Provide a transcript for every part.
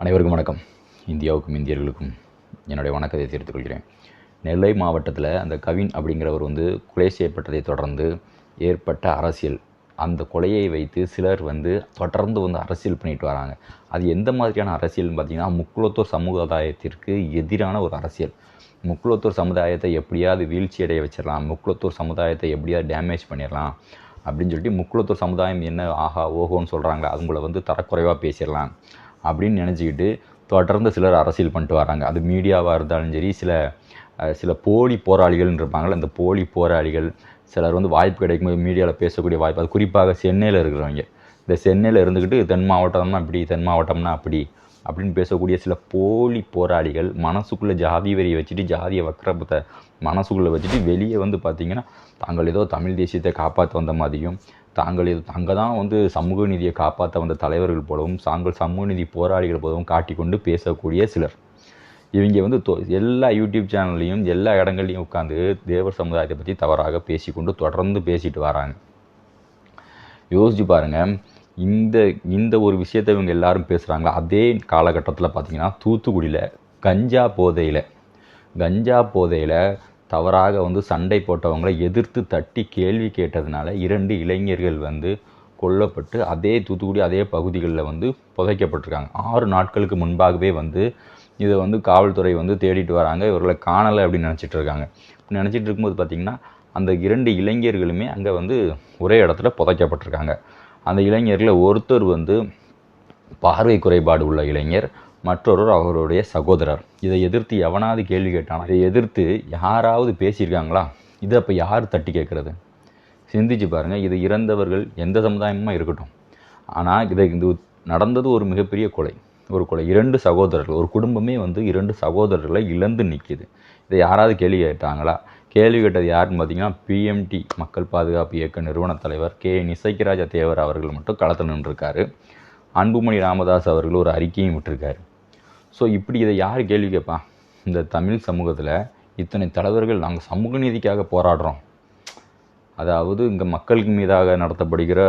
அனைவருக்கும் வணக்கம். இந்தியாவுக்கும் இந்தியர்களுக்கும் என்னுடைய வணக்கத்தை தெரிவித்துக் கொள்கிறேன். நெல்லை மாவட்டத்தில் அந்த கவின் அப்படிங்கிறவர் வந்து கொலை செய்யப்பட்டதை தொடர்ந்து ஏற்பட்ட அரசியல். அந்த கொலையை வைத்து சிலர் வந்து தொடர்ந்து வந்து அரசியல் பண்ணிட்டு வராங்க. அது எந்த மாதிரியான அரசியல்னு பார்த்தீங்கன்னா முக்குளத்தூர் சமுதாயத்திற்கு எதிரான ஒரு அரசியல். முக்குளத்தூர் சமுதாயத்தை எப்படியாவது வீழ்ச்சி அடைய வச்சிடலாம் முக்குளத்தூர் சமுதாயத்தை எப்படியாவது டேமேஜ் பண்ணிடலாம் அப்படின்னு சொல்லிட்டு முக்குளத்தூர் சமுதாயம் என்ன ஆஹா ஓஹோன்னு சொல்கிறாங்களே அவங்கள வந்து தரக்குறைவாக பேசிடலாம். அப்படின்னு நினச்சிக்கிட்டு தொடர்ந்து சிலர் அரசியல் பண்ணிட்டு வராங்க. அது மீடியாவாக இருந்தாலும் சரி சில சில போலி போராளிகள்னு இருப்பாங்கள்ல அந்த போலி போராளிகள் சிலர் வந்து வாய்ப்பு கிடைக்கும்போது மீடியாவில் பேசக்கூடிய வாய்ப்பு. அது குறிப்பாக சென்னையில் இருக்கிறவங்க. இந்த சென்னையில் இருந்துக்கிட்டு தென் மாவட்டம்னா இப்படி தென் மாவட்டம்னா அப்படி அப்படின்னு பேசக்கூடிய சில போலி போராளிகள் மனசுக்குள்ளே ஜாதி வரியை வச்சுட்டு ஜாதிய வக்கரபத்தை மனசுக்குள்ளே வச்சுட்டு வெளியே வந்து பார்த்திங்கன்னா தாங்கள் ஏதோ தமிழ் தேசியத்தை காப்பாற்ற வந்த மாதிரியும் தாங்கள் இது தான் வந்து சமூக நீதியை காப்பாற்ற வந்த தலைவர்கள் போலவும் தாங்கள் சமூக நீதி போராளிகள் போலவும் காட்டிக்கொண்டு பேசக்கூடிய சிலர். இவங்க வந்து தொ எல்லா யூடியூப் சேனல்லையும் எல்லா இடங்கள்லையும் உட்காந்து தேவர் சமுதாயத்தை பற்றி தவறாக பேசிக்கொண்டு தொடர்ந்து பேசிட்டு வராங்க. யோசிச்சு பாருங்கள் இந்த இந்த ஒரு விஷயத்தை இவங்க எல்லாரும் பேசுகிறாங்களா அதே காலகட்டத்தில் பார்த்தீங்கன்னா தூத்துக்குடியில் கஞ்சா போதையில் கஞ்சா போதையில் தவறாக வந்து சண்டை போட்டவங்களை எதிர்த்து தட்டி கேள்வி கேட்டதுனால இரண்டு இளைஞர்கள் வந்து கொல்லப்பட்டு அதே தூத்துக்குடி அதே பகுதிகளில் வந்து புதைக்கப்பட்டிருக்காங்க. ஆறு நாட்களுக்கு முன்பாகவே வந்து இதை வந்து காவல்துறை வந்து தேடிட்டு வராங்க. இவர்களை காணலை அப்படின்னு நினச்சிட்டு இருக்காங்க. நினச்சிட்டு இருக்கும்போது பார்த்திங்கன்னா அந்த இரண்டு இளைஞர்களுமே அங்கே வந்து ஒரே இடத்துல புதைக்கப்பட்டிருக்காங்க. அந்த இளைஞர்களில் ஒருத்தர் வந்து பார்வை குறைபாடு உள்ள இளைஞர் மற்றொருவர் அவருடைய சகோதரர். இதை எதிர்த்து எவனாவது கேள்வி கேட்டானா? இதை எதிர்த்து யாராவது பேசியிருக்காங்களா? இதை அப்போ யார் தட்டி கேட்குறது? சிந்திச்சு பாருங்கள் இது இறந்தவர்கள் எந்த சமுதாயமாக இருக்கட்டும். ஆனால் இதை இது நடந்தது ஒரு மிகப்பெரிய கொலை. ஒரு கொலை. இரண்டு சகோதரர்கள் ஒரு குடும்பமே வந்து இரண்டு சகோதரர்களை இழந்து நிற்கிது. இதை யாராவது கேள்வி கேட்டாங்களா? கேள்வி கேட்டது யாருன்னு பார்த்தீங்கன்னா பிஎம்டி மக்கள் பாதுகாப்பு இயக்க நிறுவன தலைவர் கே. நிசைக்கராஜ தேவர் அவர்கள் மட்டும் களத்தில் நின்றுருக்காரு. அன்புமணி ராமதாஸ் அவர்கள் ஒரு அறிக்கையும் விட்டுருக்காரு. ஸோ இப்படி இதை யார் கேள்வி கேட்பா? இந்த தமிழ் சமூகத்தில் இத்தனை தலைவர்கள் நாங்கள் சமூக நீதிக்காக போராடுறோம். அதாவது இங்கே மக்களுக்கு மீதாக நடத்தப்படுகிற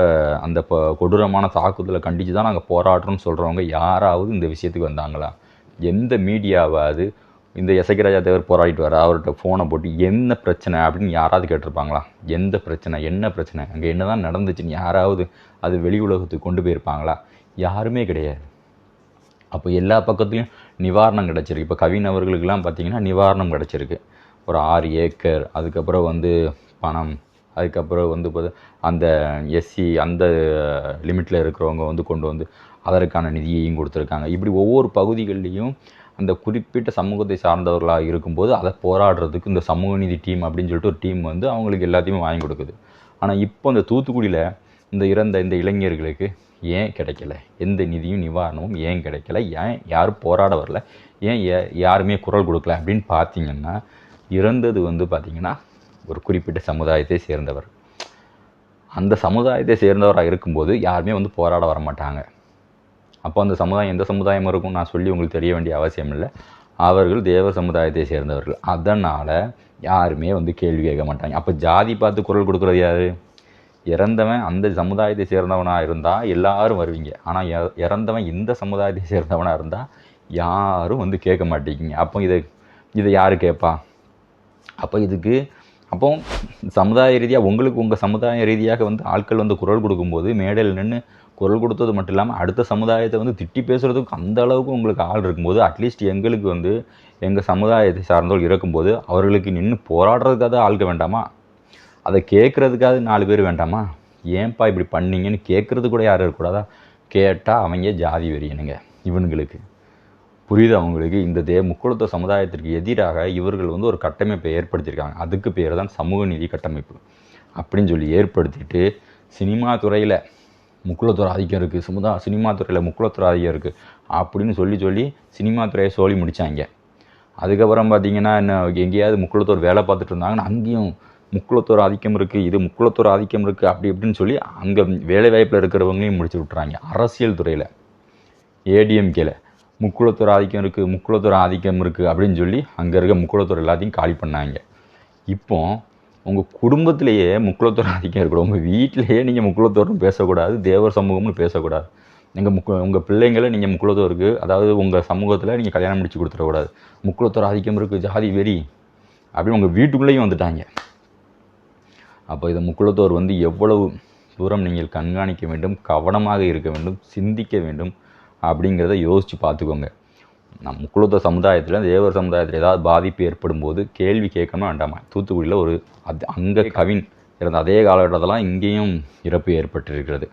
அந்த ப கொடூரமான தாக்குதலை கண்டித்து தான் நாங்கள் போராடுறோம்னு சொல்கிறவங்க யாராவது இந்த விஷயத்துக்கு வந்தாங்களா? எந்த மீடியாவாவது இந்த எசகிராஜா தேவர் போராடிட்டு வர அவர்கிட்ட ஃபோனை போட்டு என்ன பிரச்சனை அப்படின்னு யாராவது கேட்டிருப்பாங்களா? எந்த பிரச்சனை என்ன பிரச்சனை? அங்கே என்ன தான் நடந்துச்சுன்னு யாராவது அது வெளி உலகத்துக்கு கொண்டு போயிருப்பாங்களா? யாருமே கிடையாது. அப்போ எல்லா பக்கத்துலையும் நிவாரணம் கிடச்சிருக்கு. இப்போ கவின் அவர்களுக்கெல்லாம் பார்த்தீங்கன்னா நிவாரணம் கிடச்சிருக்கு. ஒரு ஆறு ஏக்கர் அதுக்கப்புறம் வந்து பணம் அதுக்கப்புறம் வந்து அந்த எஸ்சி அந்த லிமிட்டில் இருக்கிறவங்க வந்து கொண்டு வந்து அதற்கான நிதியையும் கொடுத்துருக்காங்க. இப்படி ஒவ்வொரு பகுதிகள்லேயும் அந்த குறிப்பிட்ட சமூகத்தை சார்ந்தவர்களாக இருக்கும்போது அதை போராடுறதுக்கு இந்த சமூக நீதி டீம் அப்படின்னு சொல்லிட்டு ஒரு டீம் வந்து அவங்களுக்கு எல்லாத்தையுமே வாங்கி கொடுக்குது. ஆனால் இப்போ இந்த தூத்துக்குடியில் இந்த இறந்த இந்த இளைஞர்களுக்கு ஏன் கிடைக்கல? எந்த நிதியும் நிவாரணமும் ஏன் கிடைக்கல? ஏன் யாரும் போராட வரல? ஏன் யா- யாருமே குரல் கொடுக்கல? அப்படின்னு பார்த்தீங்கன்னா இறந்தது வந்து பார்த்திங்கன்னா ஒரு குறிப்பிட்ட சமுதாயத்தை சேர்ந்தவர். அந்த சமுதாயத்தை சேர்ந்தவராக இருக்கும்போது யாருமே வந்து போராட வர மாட்டாங்க. அப்போ அந்த சமுதாயம் எந்த சமுதாயம் இருக்கும் நான் சொல்லி உங்களுக்கு தெரிய வேண்டிய அவசியம் இல்லை. அவர்கள் தேவ சமுதாயத்தை சேர்ந்தவர்கள். அதனால் யாருமே வந்து கேள்வி கேட்க மாட்டாங்க. அப்போ ஜாதி பார்த்து குரல் கொடுக்குறது யார்? இறந்தவன் அந்த சமுதாயத்தை சேர்ந்தவனாக இருந்தால் எல்லாரும் வருவீங்க. ஆனால் இறந்தவன் இந்த சமுதாயத்தை சேர்ந்தவனாக இருந்தால் யாரும் வந்து கேட்க மாட்டேங்கிங்க அப்போ இதை இதை யார் கேட்பா? அப்போ இதுக்கு அப்போ சமுதாய ரீதியாக உங்களுக்கு உங்கள் சமுதாய ரீதியாக வந்து ஆட்கள் வந்து குரல் கொடுக்கும்போது மேடையில் நின்று குரல் கொடுத்தது மட்டும் இல்லாமல் அடுத்த சமுதாயத்தை வந்து திட்டி பேசுகிறதுக்கு அந்த அளவுக்கு உங்களுக்கு ஆள் இருக்கும்போது அட்லீஸ்ட் எங்களுக்கு வந்து எங்கள் சமுதாயத்தை சார்ந்தவர்கள் இருக்கும்போது அவர்களுக்கு நின்று போராடுறதுக்காக ஆள்க வேண்டாமா? அதை கேட்குறதுக்காவது நாலு பேர் வேண்டாமா? ஏன்பா இப்படி பண்ணீங்கன்னு கேட்குறது கூட யாரும் இருக்கக்கூடாதா? கேட்டால் அவங்க ஜாதி வெறியனுங்க இவனுங்களுக்கு. புரியுது அவங்களுக்கு இந்த தே முக்குளத்துவ சமுதாயத்திற்கு எதிராக இவர்கள் வந்து ஒரு கட்டமைப்பை ஏற்படுத்தியிருக்காங்க. அதுக்கு பேர் தான் சமூக நீதி கட்டமைப்பு. அப்படின்னு சொல்லி ஏற்படுத்திட்டு சினிமா துறையில் முக்குளத்தூர் ஆதிக்கம் இருக்குது சமுதா சினிமா துறையில் முக்குளத்தூர் ஆதிக்கம் இருக்குது அப்படின்னு சொல்லி சொல்லி சினிமா துறையை சோழி முடித்தாங்க அதுக்கப்புறம் பார்த்தீங்கன்னா என்ன எங்கேயாவது முக்குளத்தோர் வேலை பார்த்துட்டு இருந்தாங்கன்னா அங்கேயும் முக்குளத்தூர் ஆதிக்கம் இருக்குது இது முக்குளத்தூர் ஆதிக்கம் இருக்குது அப்படி இப்படின்னு சொல்லி அங்கே வேலை வாய்ப்பில் இருக்கிறவங்களையும் முடிச்சு விட்றாங்க அரசியல் துறையில். ஏடிஎம்கேல முக்குளத்தூர் ஆதிக்கம் இருக்குது முக்குளத்தூர் ஆதிக்கம் இருக்குது அப்படின்னு சொல்லி அங்கே இருக்க முக்குளத்தூர் எல்லாத்தையும் காலி பண்ணாங்க. இப்போ உங்கள் குடும்பத்திலேயே முக்குளத்தூர் ஆதிக்கம் இருக்கக்கூடாது உங்கள் வீட்டிலேயே நீங்கள் முக்குளத்தூர்னு பேசக்கூடாது தேவர் சமூகம்னு பேசக்கூடாது. எங்கள் முக்கு உங்கள் பிள்ளைங்களை நீங்கள் முக்குலத்தோருக்கு அதாவது உங்கள் சமூகத்தில் நீங்கள் கல்யாணம் முடிச்சு கொடுத்துடக்கூடாது. முக்குலத்தோர் ஆதிக்கம் இருக்குது ஜாதி வெறி அப்படின்னு உங்கள் வீட்டுக்குள்ளேயும் வந்துட்டாங்க. அப்போ இதை முக்குலத்தோர் வந்து எவ்வளவு தூரம் நீங்கள் கண்காணிக்க வேண்டும் கவனமாக இருக்க வேண்டும் சிந்திக்க வேண்டும் அப்படிங்கிறத யோசித்து பார்த்துக்கோங்க. நம் முக்குலத்தோர் சமுதாயத்தில் தேவர் சமுதாயத்தில் ஏதாவது பாதிப்பு ஏற்படும் போது கேள்வி கேட்கணும் வேண்டாமா? தூத்துக்குடியில் ஒரு அது அங்கே கவின் இருந்த அதே காலகட்டத்திலாம் இங்கேயும் இறப்பு ஏற்பட்டிருக்கிறது.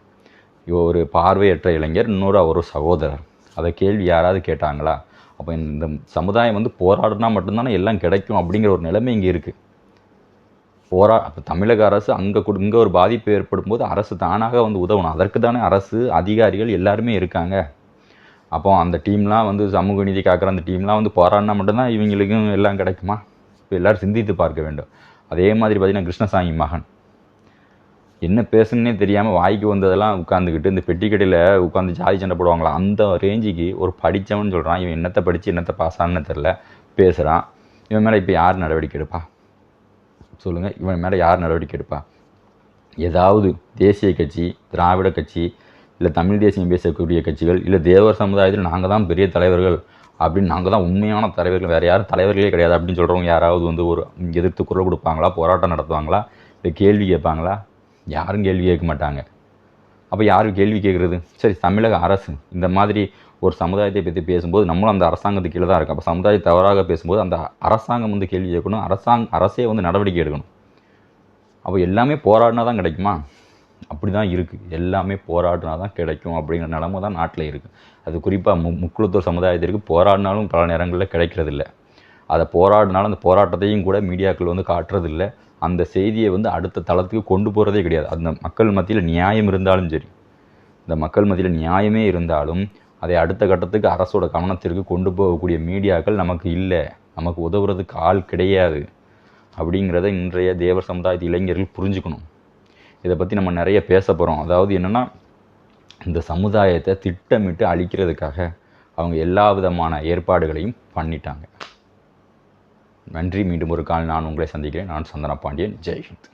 ஒரு பார்வையற்ற இளைஞர் இன்னொரு ஒரு சகோதரர். அதை கேள்வி யாராவது கேட்டாங்களா? அப்போ இந்த சமுதாயம் வந்து போராடினா மட்டும்தானே எல்லாம் கிடைக்கும் அப்படிங்கிற ஒரு நிலைமை இங்கே இருக்குது போரா அப்போ தமிழக அரசு அங்கே கொடு இங்கே ஒரு பாதிப்பு ஏற்படும் போது அரசு தானாக வந்து உதவணும். அதற்கு தானே அரசு அதிகாரிகள் எல்லாருமே இருக்காங்க. அப்போ அந்த டீம்லாம் வந்து சமூக நீதி காக்கிற அந்த டீம்லாம் வந்து போராடினா மட்டும்தான் இவங்களுக்கும் எல்லாம் கிடைக்குமா? இப்போ எல்லோரும் சிந்தித்து பார்க்க வேண்டும். அதே மாதிரி பார்த்திங்கன்னா கிருஷ்ணசாமி மகன். என்ன பேசுன்னே தெரியாமல் வாய்க்கு வந்ததெல்லாம் உட்காந்துக்கிட்டு இந்த பெட்டி கடையில் உட்காந்து ஜாதி சண்டை போடுவாங்களா? அந்த ரேஞ்சுக்கு ஒரு படித்தவன் சொல்கிறான் இவன் என்னத்தை படித்து என்னத்தை பாஸ் ஆனன்னு தெரில பேசுகிறான் இவன் மேலே இப்போ யார் நடவடிக்கை எடுப்பா? சொல்லுங்கள் இவன் மேலே யார் நடவடிக்கை எடுப்பா? ஏதாவது தேசிய கட்சி திராவிட கட்சி இல்லை தமிழ் தேசியம் பேசக்கூடிய கட்சிகள் இல்லை தேவர் சமுதாயத்தில் நாங்கள் தான் பெரிய தலைவர்கள் அப்படின்னு நாங்கள் தான் உண்மையான தலைவர்கள் வேறு யாரும் தலைவர்களே கிடையாது அப்படின்னு சொல்கிறவங்க யாராவது வந்து ஒரு எதிர்த்து குரல் கொடுப்பாங்களா? போராட்டம் நடத்துவாங்களா? இல்லை கேள்வி கேட்பாங்களா? யாரும் கேள்வி கேட்க மாட்டாங்க. அப்போ யாரும் கேள்வி கேட்குறது சரி தமிழக அரசு. இந்த மாதிரி ஒரு சமுதாயத்தை பற்றி பேசும்போது நம்மளும் அந்த அரசாங்கத்துக்கு கீழே தான் இருக்கும் அப்போ சமுதாயம் தவறாக பேசும்போது அந்த அரசாங்கம் வந்து கேள்வி கேட்கணும். அரசாங் அரசே வந்து நடவடிக்கை எடுக்கணும். அப்போ எல்லாமே போராடினா தான் கிடைக்குமா? அப்படி தான் இருக்குது எல்லாமே போராடினா தான் கிடைக்கும் அப்படிங்கிற நிலமை தான் நாட்டில் இருக்குது அது குறிப்பாக மு முக்குளத்தூர் சமுதாயத்திற்கு போராடினாலும் பல நேரங்களில் கிடைக்கிறதில்ல. அதை போராடினாலும் அந்த போராட்டத்தையும் கூட மீடியாக்கள் வந்து காட்டுறதில்ல. அந்த செய்தியை வந்து அடுத்த தளத்துக்கு கொண்டு போகிறதே கிடையாது. அந்த மக்கள் மத்தியில் நியாயம் இருந்தாலும் சரி இந்த மக்கள் மத்தியில் நியாயமே இருந்தாலும் அதை அடுத்த கட்டத்துக்கு அரசோட கவனத்திற்கு கொண்டு போகக்கூடிய மீடியாக்கள் நமக்கு இல்லை நமக்கு உதவுறதுக்கு ஆள் கிடையாது அப்படிங்கிறத இன்றைய தேவர் சமுதாயத்து இளைஞர்கள் புரிஞ்சுக்கணும். இதை பற்றி நம்ம நிறைய பேச போகிறோம் அதாவது என்னென்னா இந்த சமுதாயத்தை திட்டமிட்டு அழிக்கிறதுக்காக அவங்க எல்லா விதமான ஏற்பாடுகளையும் பண்ணிட்டாங்க. நன்றி. மீண்டும் ஒரு கால் நான் உங்களை சந்திக்கிறேன். நான் சந்தன பாண்டியன். ஜெய்ஹிந்த்